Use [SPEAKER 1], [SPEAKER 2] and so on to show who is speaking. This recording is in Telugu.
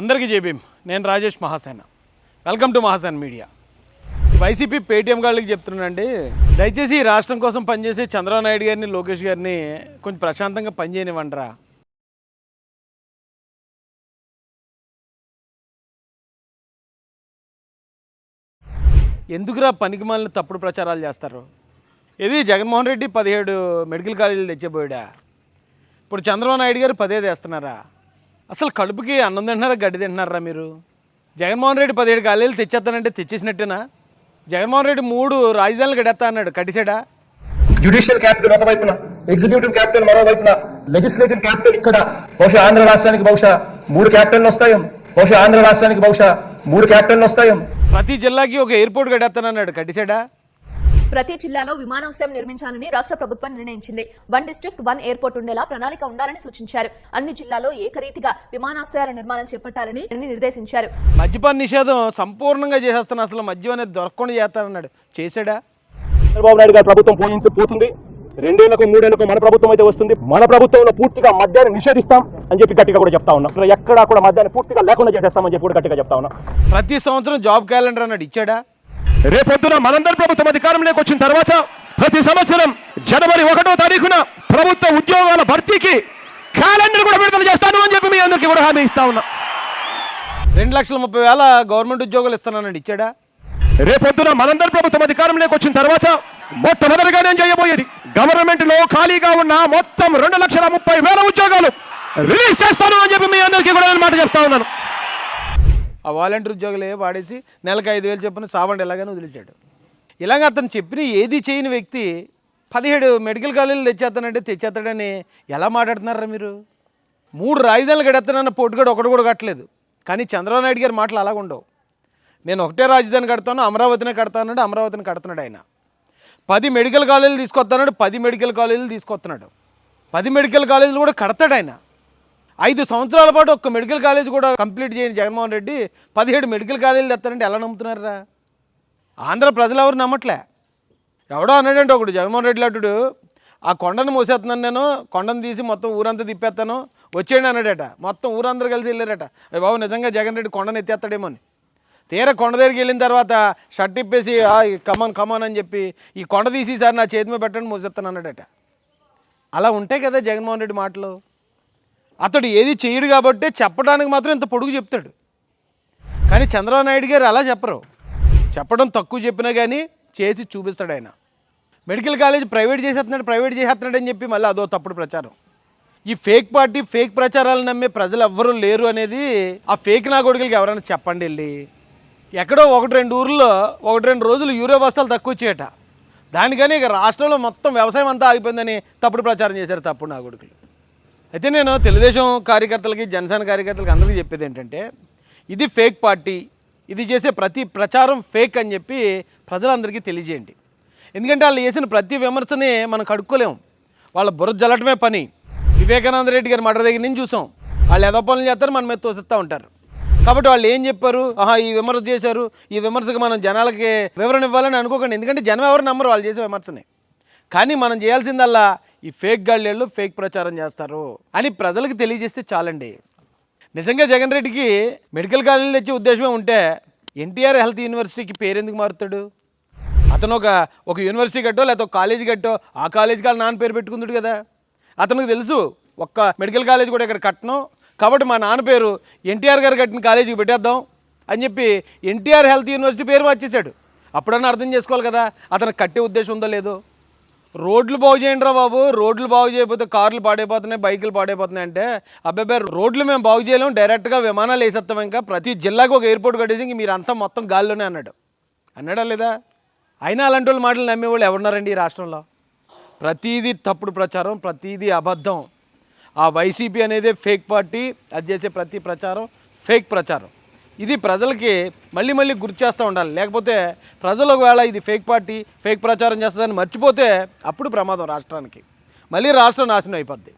[SPEAKER 1] అందరికీ జేబీం నేను Rajesh Mahasena. Welcome to Mahasena media. YCP Paytm గాళ్ళకి చెప్తున్నానండి. దయచేసి ఈ రాష్ట్రం కోసం పనిచేసే చంద్రబాబు నాయుడు గారిని లోకేష్ గారిని కొంచెం ప్రశాంతంగా పనిచేయనివ్వండిరా. ఎందుకురా పనికి తప్పుడు ప్రచారాలు చేస్తారు? ఇది జగన్మోహన్ రెడ్డి పదిహేడు మెడికల్ కాలేజీలు తెచ్చిపోయాడా ఇప్పుడు చంద్రబాబు నాయుడు గారు పదే తెస్తున్నారా? అసలు కడుపుకి అన్నం తింటున్నారా గడ్డి తింటున్నారా మీరు? జగన్మోహన్ రెడ్డి పదిహేడు కాలేజీలు తెచ్చేస్తానంటే తెచ్చేసినట్టేనా? జగన్మోహన్ రెడ్డి మూడు రాజధానులు గడేస్తా అన్నాడు కట్టిసాడా
[SPEAKER 2] జ్యుడిషియల్ క్యాపిటల్ ఒకవైపున ఎగ్జిక్యూటివ్ క్యాపిటల్ మరోవైపున లెజిస్లేటివ్ క్యాపిటల్ ఇక్కడ. బహుశా ఆంధ్ర రాష్ట్రానికి బహుశా మూడు క్యాపిటల్ వస్తాయం. బహుశా ఆంధ్ర రాష్ట్రానికి బహుశా మూడు క్యాపిటల్ వస్తాయం.
[SPEAKER 1] ప్రతి జిల్లాకి ఒక ఎయిర్పోర్ట్ గడేస్తానన్నాడు కట్టిసాడా
[SPEAKER 3] ప్రతి జిల్లాలో విమానాశ్రయం నిర్మించాలని రాష్ట్ర ప్రభుత్వం నిర్ణయించింది. వన్ డిస్ట్రిక్ట్ వన్ ఎయిర్పోర్ట్ ఉండేలా ప్రణాళిక ఉండాలని సూచించారు. అన్ని జిల్లాలో ఏకరీతిగా విమానాశ్రయాల నిర్మాణం చేపట్టాలని నిర్దేశించారు.
[SPEAKER 1] మద్యపాన నిషేధం సంపూర్ణంగా చేసేస్తాను అసలు మద్యం అనేది దొరకకుండా చేస్తానన్నాడు. చేశాడా?
[SPEAKER 2] చంద్రబాబు నాయుడు గారి ప్రభుత్వం పోయించి పోతుంది. రెండేళ్ళకు మూడేళ్ళకు మన ప్రభుత్వం అయితే వస్తుంది. మన ప్రభుత్వంలో పూర్తిగా మద్యాన్ని నిషేధిస్తాం అని చెప్పి గట్టిగా కూడా చెప్తా ఉన్నాం. ఎక్కడా కూడా మద్యాన్ని పూర్తిగా లేకుండా చేసేస్తామని చెప్పి కూడా గట్టిగా చెప్తా ఉన్నాం.
[SPEAKER 1] ప్రతి సంవత్సరం జాబ్ క్యాలెండర్ అన్నాడు. ఇచ్చాడా?
[SPEAKER 4] రేపొద్దున మనందరి ప్రభుత్వం అధికారంలోకి వచ్చిన తర్వాత ప్రతి సంవత్సరం జనవరి ఒకటో తారీఖున ప్రభుత్వ ఉద్యోగాల భర్తీకి క్యాలెండర్ కూడా విడుదల చేస్తాను అని చెప్పి మీ అందరికీ కూడా హామీ ఇస్తా ఉన్నా.
[SPEAKER 1] రెండు లక్షల ముప్పై వేల గవర్నమెంట్ ఉద్యోగాలు ఇస్తానన్నాడు ఇచ్చాడా?
[SPEAKER 4] రేపొద్దున మనందరి ప్రభుత్వం అధికారంలోకి వచ్చిన తర్వాత మొట్టమొదటిగా నేను చేయబోయేది గవర్నమెంట్లో ఖాళీగా ఉన్న మొత్తం రెండు లక్షల ముప్పై వేల ఉద్యోగాలు రిలీజ్ చేస్తాను అని చెప్పి మీ అందరికీ కూడా నేను మాట చెప్తా ఉన్నాను.
[SPEAKER 1] ఆ వాలంటీర్ ఉద్యోగులే వాడేసి నెలకు ఐదు వేలు చెప్పిన సావండి ఎలాగని వదిలేశాడు. ఇలాగ అతను చెప్పిన ఏది చేయని వ్యక్తి పదిహేడు మెడికల్ కాలేజీలు తెచ్చేస్తానంటే తెచ్చేస్తాడని ఎలా మాట్లాడుతున్నారా మీరు? మూడు రాజధానులు కడతానన్న పోటుగాడు ఒకటి కూడా కట్టలేదు. కానీ చంద్రబాబు నాయుడు గారి మాటలు అలాగ ఉండవు. నేను ఒకటే రాజధాని కడతాను అమరావతినే కడతానంటే అమరావతిని కడుతున్నాడు ఆయన. పది మెడికల్ కాలేజీలు తీసుకొస్తున్నాడు పది మెడికల్ కాలేజీలు తీసుకొస్తున్నాడు. పది మెడికల్ కాలేజీలు కూడా కడతాడు ఆయన. ఐదు సంవత్సరాల పాటు ఒక్క మెడికల్ కాలేజ్ కూడా కంప్లీట్ చేయని జగన్మోహన్ రెడ్డి పదిహేడు మెడికల్ కాలేజీలు తెస్తారంటే ఎలా నమ్ముతున్నారా ఆంధ్ర ప్రజలు ఎవరు నమ్మట్లే. ఎవడో అన్నాడంటే ఒకడు జగన్మోహన్ రెడ్డి అటుడు ఆ కొండను మూసేస్తున్నాను నేను కొండను తీసి మొత్తం ఊరంతా తిప్పేస్తాను వచ్చేయండి అన్నాడట. మొత్తం ఊరందరూ కలిసి వెళ్ళారట. బాబు నిజంగా జగన్ రెడ్డి కొండను ఎత్తేస్తాడేమో అని. తీర కొండ దగ్గరికి వెళ్ళిన తర్వాత షర్ట్ ఇప్పేసి "ఆ, కమాన్ కమాన్ అని చెప్పి ఈ కొండ తీసి సార్ నా చేతి మీద పెట్టండి మూసేస్తాను అన్నాడట. అలా ఉంటాయి కదా జగన్మోహన్ రెడ్డి మాటలు. అతడు ఏది చేయడు కాబట్టి చెప్పడానికి మాత్రం ఇంత పొడుగు చెప్తాడు. కానీ చంద్రబాబు నాయుడు గారు అలా చెప్పరు. చెప్పడం తక్కువ చెప్పినా కానీ చేసి చూపిస్తాడు ఆయన. మెడికల్ కాలేజ్ ప్రైవేట్ చేసేస్తున్నాడు ప్రైవేట్ చేసేస్తున్నాడు అని చెప్పి మళ్ళీ అదో తప్పుడు ప్రచారం. ఈ ఫేక్ పార్టీ ఫేక్ ప్రచారాలు నమ్మే ప్రజలు ఎవ్వరూ లేరు అనేది ఆ ఫేక్ నా కొడుకులకి ఎవరైనా చెప్పండి వెళ్ళి. ఎక్కడో ఒకటి రెండు ఊర్లో ఒకటి రెండు రోజులు యూరియా బస్తాలు తక్కువ వచ్చేయట దానికని ఇక రాష్ట్రంలో మొత్తం వ్యవసాయం అంతా ఆగిపోయిందని తప్పుడు ప్రచారం చేశారు తప్పుడు నా కొడుకులు. అయితే నేను తెలుగుదేశం కార్యకర్తలకి జనసేన కార్యకర్తలకి అందరికీ చెప్పేది ఏంటంటే ఇది ఫేక్ పార్టీ ఇది చేసే ప్రతి ప్రచారం ఫేక్ అని చెప్పి ప్రజలందరికీ తెలియజేయండి. ఎందుకంటే వాళ్ళు చేసిన ప్రతి విమర్శని మనం కడుక్కోలేము వాళ్ళ బుర్ర జల్లటమే పని. వివేకానంద రెడ్డి గారి మటర్ దగ్గర నుంచి చూసాం. వాళ్ళు ఏదో పనులు చేస్తారు మన మీద తోసిస్తూ ఉంటారు. కాబట్టి వాళ్ళు ఏం చెప్పారు? ఆహా ఈ విమర్శ చేశారు. ఈ విమర్శకు మనం జనాలకి వివరణ ఇవ్వాలని అనుకోకండి. ఎందుకంటే జనం ఎవరు నమ్మరు వాళ్ళు చేసే విమర్శనే. కానీ మనం చేయాల్సిందల్లా ఈ ఫేక్ గాళ్ళేళ్ళు ఫేక్ ప్రచారం చేస్తారు అని ప్రజలకు తెలియజేస్తే చాలండి. నిజంగా జగన్ రెడ్డికి మెడికల్ కాలేజీలు తెచ్చే ఉద్దేశమే ఉంటే ఎన్టీఆర్ హెల్త్ యూనివర్సిటీకి పేరెందుకు మారుతాడు? అతను ఒక ఒక యూనివర్సిటీ కట్టో లేకపోతే ఒక కాలేజీ కట్టో ఆ కాలేజీ వాళ్ళ నాన్న పేరు పెట్టుకుంటాడు కదా. అతనికి తెలుసు ఒక్క మెడికల్ కాలేజ్ కూడా ఇక్కడ కట్టను. కాబట్టి మా నాన్న పేరు ఎన్టీఆర్ గారు కట్టిన కాలేజీకి పెట్టేద్దాం అని చెప్పి ఎన్టీఆర్ హెల్త్ యూనివర్సిటీ పేరు మార్చేశాడు. అప్పుడన్నా అర్థం చేసుకోవాలి కదా అతను కట్టే ఉద్దేశం ఉందో లేదో. రోడ్లు బాగు చేయండి రా బాబు. రోడ్లు బాగు చేయకపోతే కార్లు పాడైపోతున్నాయి బైకులు పాడైపోతున్నాయి అంటే అబ్బాయి రోడ్లు మేము బాగు చేయలేము. డైరెక్ట్గా విమానాలు వేసేస్తాం ఇంకా. ప్రతి జిల్లాకు ఒక ఎయిర్పోర్ట్ కట్టేసి ఇంక మీరు అంతా మొత్తం గాల్లోనే అన్నాడు. అన్నాడా లేదా? అయినా అలాంటి వాళ్ళు మాటలు నమ్మేవాళ్ళు ఎవరున్నారండి ఈ రాష్ట్రంలో? ప్రతీది తప్పుడు ప్రచారం ప్రతీది అబద్ధం. ఆ వైసీపీ అనేది ఫేక్ పార్టీ అది చేసే ప్రతి ప్రచారం ఫేక్ ప్రచారం. ఇది ప్రజలకి మళ్ళీ మళ్ళీ గుర్తు చేస్తూ ఉండాలి. లేకపోతే ప్రజలు ఒకవేళ ఇది ఫేక్ పార్టీ ఫేక్ ప్రచారం చేస్తుందని మర్చిపోతే అప్పుడు ప్రమాదం రాష్ట్రానికి. మళ్ళీ రాష్ట్రం నాశనం అయిపోద్ది.